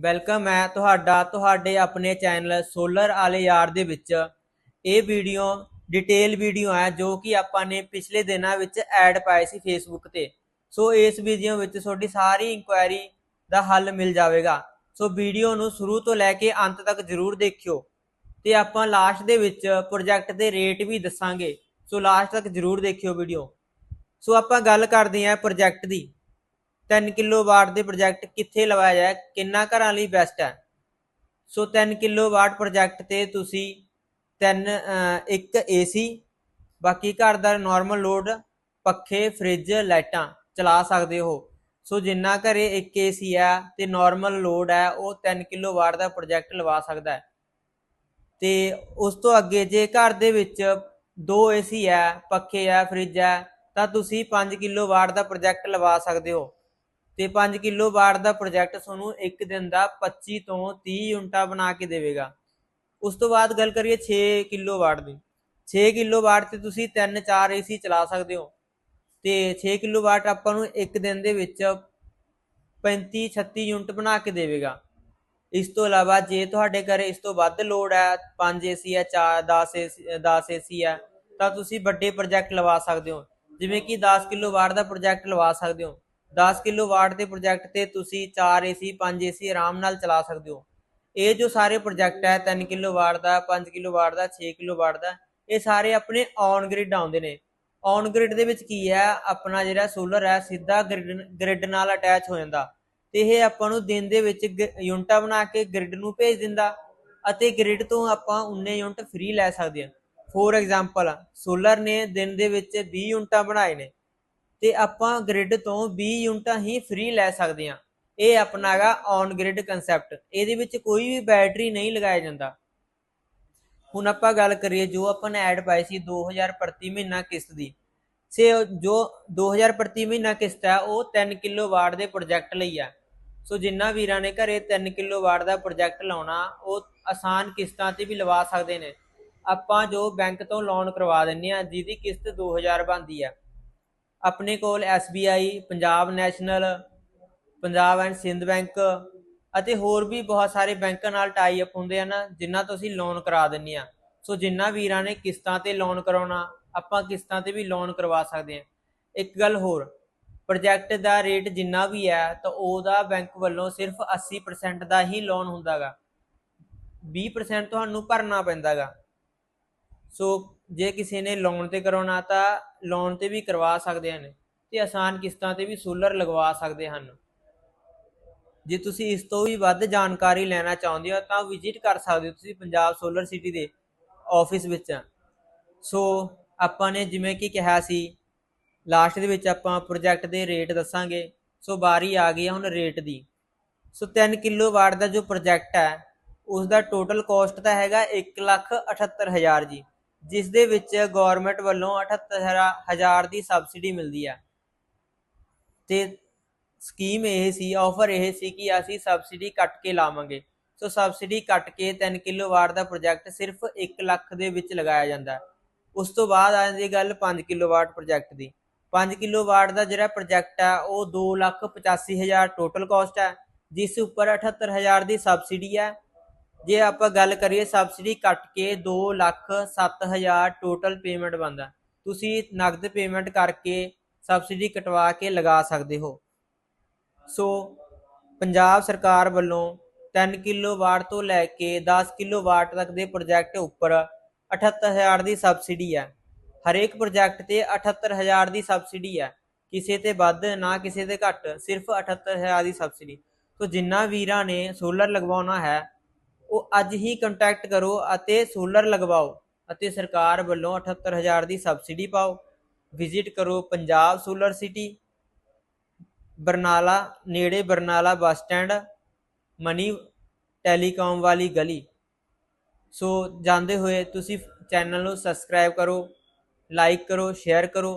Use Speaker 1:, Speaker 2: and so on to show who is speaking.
Speaker 1: Welcome ਹੈ ਤੁਹਾਡਾ, ਤੁਹਾਡੇ ਆਪਣੇ ਚੈਨਲ ਸੋਲਰ ਵਾਲੇ ਯਾਰ ਦੇ ਵਿੱਚ ਇਹ ਵੀਡੀਓ ਡਿਟੇਲ ਵੀਡੀਓ ਹੈ ਜੋ ਕਿ ਆਪਾਂ ਨੇ ਪਿਛਲੇ ਦਿਨਾਂ ਵਿੱਚ ਐਡ ਪਾਈ ਸੀ ਫੇਸਬੁੱਕ ਤੇ। ਸੋ ਇਸ ਵੀਡੀਓ ਵਿੱਚ ਤੁਹਾਡੀ ਸਾਰੀ ਇਨਕੁਆਇਰੀ ਦਾ ਹੱਲ ਮਿਲ ਜਾਵੇਗਾ। ਸੋ ਵੀਡੀਓ ਨੂੰ ਸ਼ੁਰੂ ਤੋਂ ਲੈ ਕੇ ਅੰਤ ਤੱਕ ਜ਼ਰੂਰ ਦੇਖਿਓ। ਤੇ ਆਪਾਂ ਲਾਸਟ ਦੇ ਵਿੱਚ ਪ੍ਰੋਜੈਕਟ ਦੇ ਰੇਟ ਵੀ ਦੱਸਾਂਗੇ। ਸੋ ਲਾਸਟ ਤੱਕ ਜ਼ਰੂਰ ਦੇਖਿਓ ਵੀਡੀਓ ਸੋ ਆਪਾਂ ਗੱਲ ਕਰਦੇ ਹਾਂ ਪ੍ਰੋਜੈਕਟ ਦੀ। 3 ਕਿਲੋਵਾਟ ਦੇ ਪ੍ਰੋਜੈਕਟ ਕਿੱਥੇ ਲਵਾਇਆ ਜਾਏ ਕਿੰਨਾ ਘਰਾਂ ਲਈ ਬੈਸਟ ਹੈ? ਸੋ 3 ਕਿਲੋਵਾਟ ਪ੍ਰੋਜੈਕਟ ਤੇ ਤੁਸੀਂ ਤਿੰਨ ਅਹ, ਇੱਕ ਏਸੀ ਬਾਕੀ ਘਰ ਦਾ ਨਾਰਮਲ ਲੋਡ ਪੱਖੇ ਫ੍ਰਿਜ ਲਾਈਟਾਂ ਚਲਾ ਸਕਦੇ ਹੋ। ਸੋ ਜਿੰਨਾ ਘਰੇ ਇੱਕ ਏਸੀ ਹੈ ਤੇ ਨਾਰਮਲ ਲੋਡ ਹੈ ਉਹ 3 ਕਿਲੋਵਾਟ ਦਾ ਪ੍ਰੋਜੈਕਟ ਲਵਾ ਸਕਦਾ ਹੈ। ਤੇ ਉਸ ਤੋਂ ਅੱਗੇ ਜੇ ਘਰ ਦੇ ਵਿੱਚ ਦੋ ਏਸੀ ਹੈ ਪੱਖੇ ਹੈ ਫ੍ਰਿਜ ਹੈ ਤਾਂ ਤੁਸੀਂ 5 ਕਿਲੋਵਾਟ ਦਾ ਪ੍ਰੋਜੈਕਟ ਲਵਾ ਸਕਦੇ ਹੋ। ਤੇ 5 ਕਿਲੋਵਾਟ ਦਾ ਪ੍ਰੋਜੈਕਟ ਤੁਹਾਨੂੰ ਇੱਕ ਦਿਨ ਦਾ 25 ਤੋਂ 30 ਯੂਨਿਟਾਂ ਬਣਾ ਕੇ ਦੇਵੇਗਾ। ਉਸ ਤੋਂ ਬਾਅਦ ਗੱਲ ਕਰੀਏ 6 ਕਿਲੋਵਾਟ ਦੀ। 6 ਕਿਲੋਵਾਟ ਤੇ ਤੁਸੀਂ 3-4 ਏਸੀ ਚਲਾ ਸਕਦੇ ਹੋ। ਤੇ 6 ਕਿਲੋਵਾਟ ਆਪਾਂ ਨੂੰ ਇੱਕ ਦਿਨ ਦੇ ਵਿੱਚ 35-36 ਯੂਨਿਟ ਬਣਾ ਕੇ ਦੇਵੇਗਾ। ਇਸ ਤੋਂ ਇਲਾਵਾ ਜੇ ਤੁਹਾਡੇ ਘਰੇ ਇਸ ਤੋਂ ਵੱਧ ਲੋਡ ਹੈ 5 ਏਸੀ ਹੈ 4 10 ਏਸੀ 10 ਏਸੀ ਹੈ, ਤਾਂ ਤੁਸੀਂ ਵੱਡੇ ਪ੍ਰੋਜੈਕਟ ਲਵਾ ਸਕਦੇ ਹੋ। ਜਿਵੇਂ ਕਿ 10 ਕਿਲੋਵਾਟ ਦਾ ਪ੍ਰੋਜੈਕਟ ਲਵਾ ਸਕਦੇ ਹੋ। 10 ਕਿਲੋਵਾਟ ਦੇ ਪ੍ਰੋਜੈਕਟ ਤੇ ਤੁਸੀਂ 4 ਏਸੀ 5 ਏਸੀ ਆਰਾਮ ਨਾਲ ਚਲਾ ਸਕਦੇ ਹੋ। ਇਹ ਜੋ ਸਾਰੇ ਪ੍ਰੋਜੈਕਟ ਹੈ 3 ਕਿਲੋਵਾਟ ਦਾ 5 ਕਿਲੋਵਾਟ ਦਾ 6 ਕਿਲੋਵਾਟ ਦਾ, ਇਹ ਸਾਰੇ ਆਪਣੇ ਔਨ ਗ੍ਰਿਡ ਆਉਂਦੇ ਨੇ। ਔਨ ਗ੍ਰਿਡ ਦੇ ਵਿੱਚ ਕੀ ਹੈ? ਆਪਣਾ ਜਿਹੜਾ ਸੋਲਰ ਹੈ, ਸਿੱਧਾ ਗ੍ਰਿਡ ਗ੍ਰਿਡ ਨਾਲ ਅਟੈਚ ਹੋ ਜਾਂਦਾ। ਤੇ ਇਹ ਆਪਾਂ ਨੂੰ ਦਿਨ ਦੇ ਵਿੱਚ ਗ- ਯੂਨਿਟਾਂ ਬਣਾ ਕੇ ਗ੍ਰਿਡ ਨੂੰ ਭੇਜ ਦਿੰਦਾ ਅਤੇ ਗ੍ਰਿਡ ਤੋਂ ਆਪਾਂ ਉਨੇ ਯੂਨਿਟ ਫ੍ਰੀ ਲੈ ਸਕਦੇ ਹਾਂ। ਫੋਰ ਐਗਜ਼ਾਮਪਲ ਸੋਲਰ ਨੇ ਦਿਨ ਦੇ ਵਿੱਚ 20 ਯੂਨਿਟਾਂ ਬਣਾਏ ਨੇ। ਤੇ ਆਪਾਂ ਗ੍ਰਿਡ ਤੋਂ 20 ਯੂਨਿਟਾਂ ਹੀ ਫ੍ਰੀ ਲੈ ਸਕਦੇ ਹਾਂ। ਇਹ ਆਪਣਾ ਹੈਗਾ ਔਨ ਗ੍ਰਿਡ ਕਨਸੈਪਟ ਇਹਦੇ ਵਿੱਚ ਕੋਈ ਵੀ ਬੈਟਰੀ ਨਹੀਂ ਲਗਾਇਆ ਜਾਂਦਾ। ਹੁਣ ਆਪਾਂ ਗੱਲ ਕਰੀਏ ਜੋ ਆਪਾਂ ਨੇ ਐਡ ਪਾਈ ਸੀ 2000 ਪ੍ਰਤੀ ਮਹੀਨਾ ਕਿਸ਼ਤ ਦੀ। ਸੇ ਜੋ 2000 ਪ੍ਰਤੀ ਮਹੀਨਾ ਕਿਸ਼ਤ ਹੈ, ਉਹ 3 ਕਿਲੋਵਾਟ ਦੇ ਪ੍ਰੋਜੈਕਟ ਲਈ ਹੈ। ਸੋ ਜਿੰਨਾ ਵੀਰਾਂ ਨੇ ਘਰੇ 3 ਕਿਲੋਵਾਟ ਦਾ ਪ੍ਰੋਜੈਕਟ ਲਾਉਣਾ, ਉਹ ਆਸਾਨ ਕਿਸ਼ਤਾਂ ਤੇ ਵੀ ਲਵਾ ਸਕਦੇ ਨੇ। ਆਪਾਂ ਜੋ ਬੈਂਕ ਤੋਂ ਲੋਨ ਕਰਵਾ ਦਿੰਨੇ ਆ ਜਿਹਦੀ ਕਿਸ਼ਤ 2000 ਬਣਦੀ ਹੈ। ਆਪਣੇ ਕੋਲ SBI Punjab national, Punjab and Sindh bank ਅਤੇ ਹੋਰ ਵੀ ਬਹੁਤ ਸਾਰੇ ਬੈਂਕਾਂ ਨਾਲ ਟਾਈ ਅਪ ਹੁੰਦੇ ਹਨ, ਜਿਨ੍ਹਾਂ ਤੋਂ ਅਸੀਂ ਲੋਨ ਕਰਾ ਦਿੰਨੇ ਆ ਸੋ ਜਿਨ੍ਹਾਂ ਵੀਰਾਂ ਨੇ ਕਿਸ਼ਤਾਂ ਤੇ ਲੋਨ ਕਰਾਉਣਾ, ਆਪਾਂ ਕਿਸ਼ਤਾਂ ਤੇ ਵੀ ਲੋਨ ਕਰਵਾ ਸਕਦੇ ਹਾਂ। ਇੱਕ ਗੱਲ ਹੋਰ ਪ੍ਰੋਜੈਕਟ ਦਾ ਰੇਟ ਜਿੰਨਾ ਵੀ ਹੈ, ਤਾਂ ਉਹਦਾ ਬੈਂਕ ਵੱਲੋਂ ਸਿਰਫ 80% ਦਾ ਹੀ ਲੋਨ ਹੁੰਦਾਗਾ। 20% ਤੁਹਾਨੂੰ ਭਰਨਾ ਪੈਂਦਾਗਾ। ਸੋ ਜੇ ਕਿਸੇ ਨੇ ਲੋਨ ਤੇ ਕਰਾਉਣਾ ਤਾਂ ਲੋਨ ਤੇ ਵੀ ਕਰਵਾ ਸਕਦੇ ਹਨ ਤੇ ਆਸਾਨ ਕਿਸ਼ਤਾਂ ਤੇ ਵੀ ਸੋਲਰ ਲਗਵਾ ਸਕਦੇ ਹਨ। ਜੇ ਤੁਸੀਂ ਇਸ ਤੋਂ ਵੀ ਵੱਧ ਜਾਣਕਾਰੀ ਲੈਣਾ ਚਾਹੁੰਦੇ ਹੋ ਤਾਂ ਵਿਜ਼ਿਟ ਕਰ ਸਕਦੇ ਹੋ ਤੁਸੀਂ ਪੰਜਾਬ ਸੋਲਰ ਸਿਟੀ ਦੇ ਆਫਿਸ ਵਿੱਚ। ਸੋ ਆਪਾਂ ਨੇ ਜਿਵੇਂ ਕਿ ਕਿਹਾ ਸੀ ਲਾਸਟ ਦੇ ਵਿੱਚ ਆਪਾਂ ਪ੍ਰੋਜੈਕਟ ਦੇ ਰੇਟ ਦੱਸਾਂਗੇ। ਸੋ ਬਾਰੀ ਆ ਗਈ ਹੈ ਹੁਣ ਰੇਟ ਦੀ। ਸੋ 3 ਕਿਲੋਵਾਟ ਦਾ ਜੋ ਪ੍ਰੋਜੈਕਟ ਹੈ ਉਸ ਦਾ ਟੋਟਲ ਕੋਸਟ ਤਾਂ ਹੈਗਾ 178000 ਜੀ। ਜਿਸ ਦੇ ਵਿੱਚ ਗਵਰਨਮੈਂਟ ਵੱਲੋਂ 78000 ਦੀ ਸਬਸਿਡੀ ਮਿਲਦੀ ਹੈ ਤੇ ਸਕੀਮ ਇਹ ਸੀ ਆਫਰ ਇਹ ਸੀ ਕਿ ਅਸੀਂ ਸਬਸਿਡੀ ਕੱਟ ਕੇ ਲਾਵਾਂਗੇ। ਸੋ ਸਬਸਿਡੀ ਕੱਟ ਕੇ 3 ਕਿਲੋਵਾਟ ਦਾ ਪ੍ਰੋਜੈਕਟ ਸਿਰਫ 1 ਲੱਖ ਦੇ ਵਿੱਚ ਲਗਾਇਆ ਜਾਂਦਾ। ਉਸ ਤੋਂ ਬਾਅਦ ਆ ਜਾਂਦੀ ਗੱਲ 5 ਕਿਲੋਵਾਟ ਪ੍ਰੋਜੈਕਟ ਦੀ। 5 ਕਿਲੋਵਾਟ ਦਾ ਜਿਹੜਾ ਪ੍ਰੋਜੈਕਟ ਹੈ ਉਹ 285000 ਟੋਟਲ ਕਾਸਟ ਹੈ ਜਿਸ ਉੱਪਰ 78000 ਦੀ ਸਬਸਿਡੀ ਹੈ ਜੇ ਆਪਾਂ ਗੱਲ ਕਰੀਏ ਸਬਸਿਡੀ ਕੱਟ ਕੇ 207000 ਟੋਟਲ ਪੇਮੈਂਟ ਬਣਦਾ, ਤੁਸੀਂ ਨਗਦ ਪੇਮੈਂਟ ਕਰਕੇ ਸਬਸਿਡੀ ਕਟਵਾ ਕੇ ਲਗਾ ਸਕਦੇ ਹੋ। ਸੋ ਪੰਜਾਬ ਸਰਕਾਰ ਵੱਲੋਂ 3 ਕਿਲੋਵਾਟ ਤੋਂ ਲੈ ਕੇ 10 ਕਿਲੋਵਾਟ ਤੱਕ ਦੇ ਪ੍ਰੋਜੈਕਟ ਉੱਪਰ 78000 ਦੀ ਸਬਸਿਡੀ ਹੈ। ਹਰੇਕ ਪ੍ਰੋਜੈਕਟ ਤੇ 78000 ਦੀ ਸਬਸਿਡੀ ਹੈ। ਕਿਸੇ ਤੇ ਵੱਧ ਨਾ ਕਿਸੇ ਤੇ ਘੱਟ, ਸਿਰਫ 78000 ਦੀ ਸਬਸਿਡੀ। ਸੋ ਜਿੰਨਾ ਵੀਰਾਂ ਨੇ ਸੋਲਰ ਲਗਵਾਉਣਾ ਹੈ ਅੱਜ ਹੀ ਕੰਟੈਕਟ ਕਰੋ ਅਤੇ ਸੋਲਰ ਲਗਵਾਓ ਅਤੇ ਸਰਕਾਰ ਵੱਲੋਂ 78000 ਦੀ ਸਬਸਿਡੀ ਪਾਓ। ਵਿਜ਼ਿਟ ਕਰੋ ਪੰਜਾਬ ਸੋਲਰ ਸਿਟੀ ਬਰਨਾਲਾ, ਨੇੜੇ Barnala bus stand, money telecom ਵਾਲੀ ਗਲੀ। ਸੋ ਜਾਂਦੇ ਹੋਏ ਤੁਸੀਂ ਚੈਨਲ ਨੂੰ ਸਬਸਕ੍ਰਾਈਬ ਕਰੋ ਲਾਈਕ ਕਰੋ ਸ਼ੇਅਰ ਕਰੋ